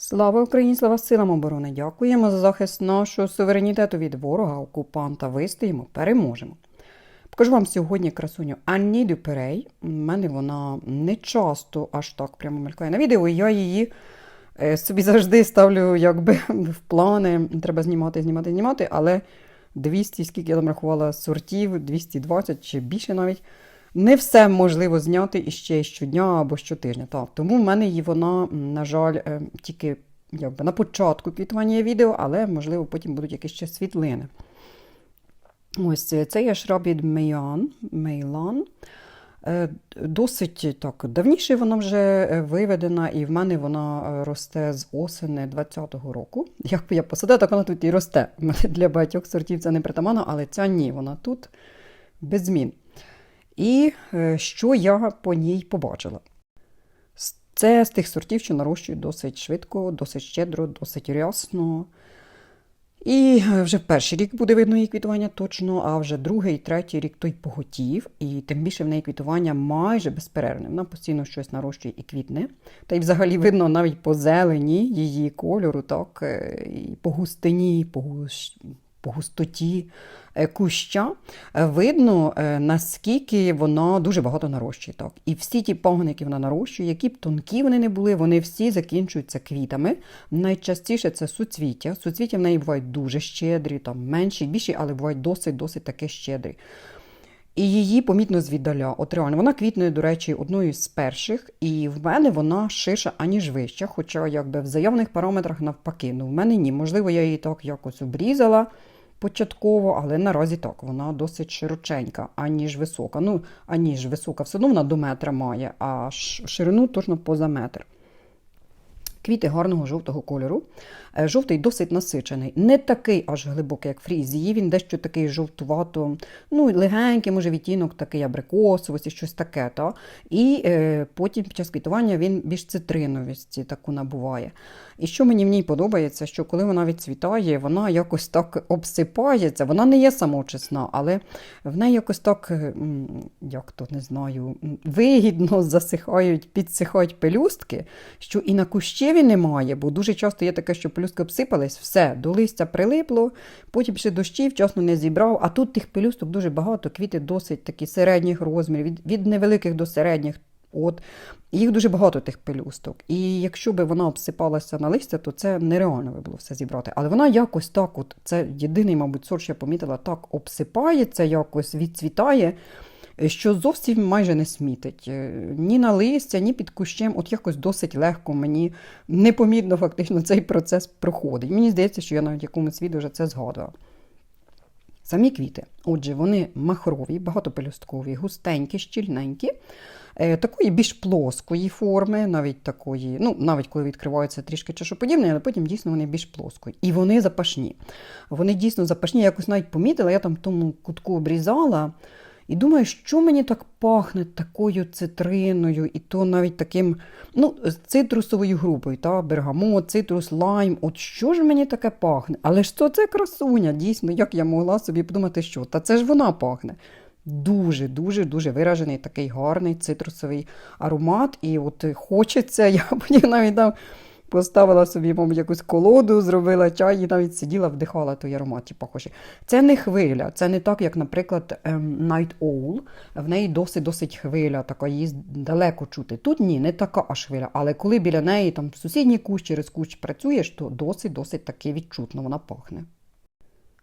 Слава Україні, слава силам оборони! Дякуємо за захист нашого суверенітету від ворога, окупанта. Вистоїмо, переможемо. Покажу вам сьогодні красуню Анні Дюперей. У мене вона не часто аж так прямо мелькає на відео, і я її е, собі завжди ставлю якби в плани. Треба знімати, знімати, знімати, але 200, скільки я там рахувала сортів, 220 чи більше навіть. Не все можливо зняти іще щодня або щотижня. Так, тому в мене її вона, на жаль, е, тільки якби, на початку квітування відео, але, можливо, потім будуть якісь ще світлини. Ось е, це є шраб від Мейлан. Е, Досить так давніше вона вже виведена, і в мене вона росте з осени 20-го року. Як я посадила, так вона тут і росте. Для багатьох сортів це не притаманно, але ця ні, вона тут без змін. І е, що я по ній побачила? Це з тих сортів, що нарощують досить швидко, досить щедро, досить рясно. І е, вже перший рік буде видно її квітування точно, а вже другий, третій рік той поготів, і тим більше в неї квітування майже безперервне. Вона постійно щось нарощує і квітне. Та й взагалі видно навіть по зелені її кольору, так, е, і по густині, по, по густоті е, куща. Е, Видно, е, наскільки вона дуже багато нарощує. Так. І всі ті пагони, які вона нарощує, які б тонкі вони не були, вони всі закінчуються квітами. Найчастіше це суцвіття. Суцвіття в неї бувають дуже щедрі, там менші, більші, але бувають досить-досить таке щедрі. І її помітно звіддаля. От вона квітне, до речі, одною з перших, і в мене вона ширша, аніж вища, хоча якби в заявних параметрах навпаки. Ну, в мене ні. Можливо, я її так якось обрізала початково, але наразі так, вона досить широченька, аніж висока. Ну, аніж висока, все одно вона до метра має, а ширину точно поза метр. Квіти гарного жовтого кольору. Е, Жовтий досить насичений. Не такий аж глибокий, як фрізії. Він дещо такий жовтувато, ну, легенький, може, відтінок такий абрикосовості, щось таке. Та? І е, потім під час квітування він більш цитриновісті таку набуває. І що мені в ній подобається, що коли вона відцвітає, вона якось так обсипається. Вона не є самочисна, але в неї якось так, е, як то не знаю, вигідно засихають, підсихають пелюстки, що і на кущеві немає, бо дуже часто є таке, що пелюстки обсипались, все, до листя прилипло, потім ще дощі вчасно не зібрав, а тут тих пелюсток дуже багато, квіти досить такі середніх розмірів, від, від невеликих до середніх. От, їх дуже багато тих пелюсток. І якщо б вона обсипалася на листя, то це нереально би було все зібрати. Але вона якось так, от, це єдиний, мабуть, сорт, що я помітила, так обсипається, якось відцвітає, що зовсім майже не смітить. Е, Ні на листя, ні під кущем. От якось досить легко мені непомітно фактично цей процес проходить. Мені здається, що я навіть якомусь відео вже це згадувала. Самі квіти. Отже, вони махрові, багатопелюсткові, густенькі, щільненькі, е, такої більш плоскої форми, навіть такої, ну, навіть коли відкриваються трішки чашоподібні, але потім дійсно вони більш плоскої. І вони запашні. Вони дійсно запашні. Я якось навіть помітила, я там в тому кутку обрізала. І думаю, що мені так пахне такою цитриною, і то навіть таким, ну, цитрусовою групою, та, бергамот, цитрус, лайм. От що ж мені таке пахне? Але ж це красуня, дійсно, як я могла собі подумати, що? Та це ж вона пахне. Дуже, дуже, виражений такий гарний цитрусовий аромат. І от хочеться, я потім навіть там поставила собі, мабуть, якусь колоду, зробила чай і навіть сиділа, вдихала той аромат, пахощі. Це не хвиля, це не так, як, наприклад, ем, Night Owl. В неї досить-досить хвиля, така її далеко чути. Тут ні, не така аж хвиля. Але коли біля неї там сусідній кущ через кущ працюєш, то досить-досить таки відчутно вона пахне.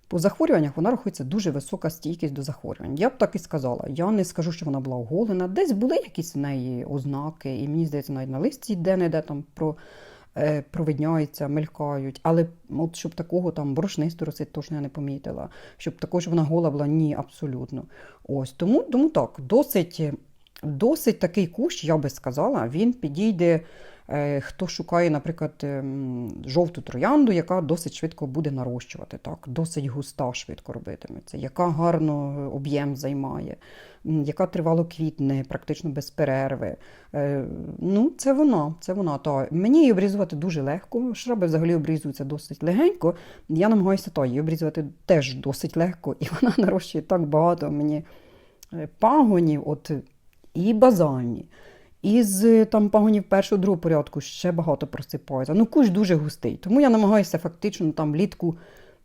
По захворюваннях вона рахується дуже висока стійкість до захворювань. Я б так і сказала. Я не скажу, що вона була оголена. Десь були якісь в неї ознаки, і мені здається, навіть на листі де-не-де там про, провидняються, мелькають. Але от щоб такого там борошнисту росить, точно я не помітила. Щоб також вона гола була, ні, абсолютно. Ось тому, тому так, досить, досить такий кущ, я би сказала, він підійде. Е, Хто шукає, наприклад, ем, жовту троянду, яка досить швидко буде нарощувати, так? досить густа швидко робитиметься, яка гарно об'єм займає, яка тривало квітне, практично без перерви. Е, Ну, це вона, це вона. Та. Мені її обрізувати дуже легко. Шраби взагалі обрізуються досить легенько. Я намагаюся та, її обрізувати теж досить легко, і вона нарощує так багато мені е, пагонів, от, і базальні, Із е, там пагонів першого другого порядку ще багато просипається. Ну, кущ дуже густий. Тому я намагаюся фактично там влітку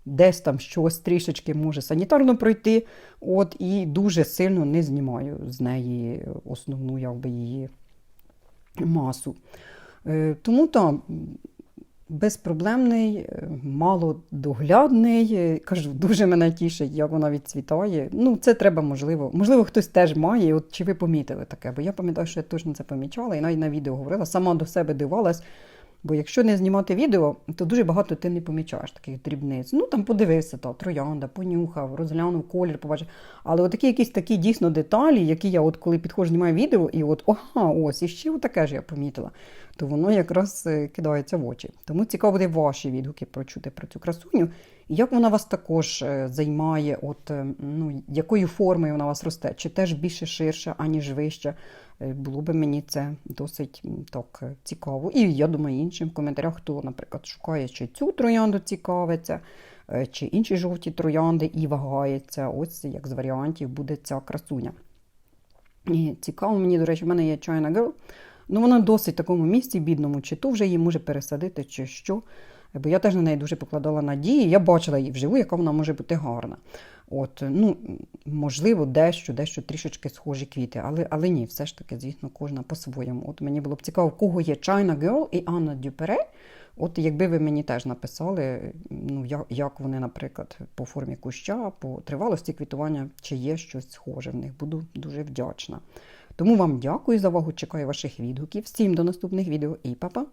десь там щось трішечки може санітарно пройти. От, і дуже сильно не знімаю з неї основну якби, її масу. Е, Тому там безпроблемний, е, малодоглядний. е, Кажу, дуже мене тішить, як вона відцвітає. Ну, це треба, можливо. Можливо, хтось теж має. От чи ви помітили таке? Бо я пам'ятаю, що я точно це помічала, і навіть на відео говорила, сама до себе дивилась. Бо якщо не знімати відео, то дуже багато ти не помічаєш таких дрібниць. Ну там подивився, та троянда, понюхав, розглянув колір, побачив. Але от такі якісь такі дійсно деталі, які я от коли підходжу, знімаю відео, і от ага, ось, і ще таке ж я помітила, то воно якраз е, кидається в очі. Тому цікаво буде ваші відгуки прочути про цю красуню. І як вона вас також е, займає, от е, ну, якою формою вона вас росте, чи теж більше ширша, аніж вища. Е, Було би мені це досить так е, цікаво. І я думаю, іншим в коментарях, хто, наприклад, шукає, чи цю троянду цікавиться, е, чи інші жовті троянди і вагається. Ось як з варіантів буде ця красуня. І цікаво мені, до речі, в мене є China Girl. Ну, вона досить в такому місці бідному, чи то вже її може пересадити, чи що. Бо я теж на неї дуже покладала надії. Я бачила її вживу, яка вона може бути гарна. От, ну, можливо, дещо, дещо трішечки схожі квіти, але, але ні, все ж таки, звісно, кожна по-своєму. От мені було б цікаво, в кого є China Girl і Анна Дюпере. От якби ви мені теж написали, ну, як, як вони, наприклад, по формі куща, по тривалості квітування, чи є щось схоже в них, буду дуже вдячна. Тому вам дякую за увагу, чекаю ваших відгуків. Всім до наступних відео і па-па!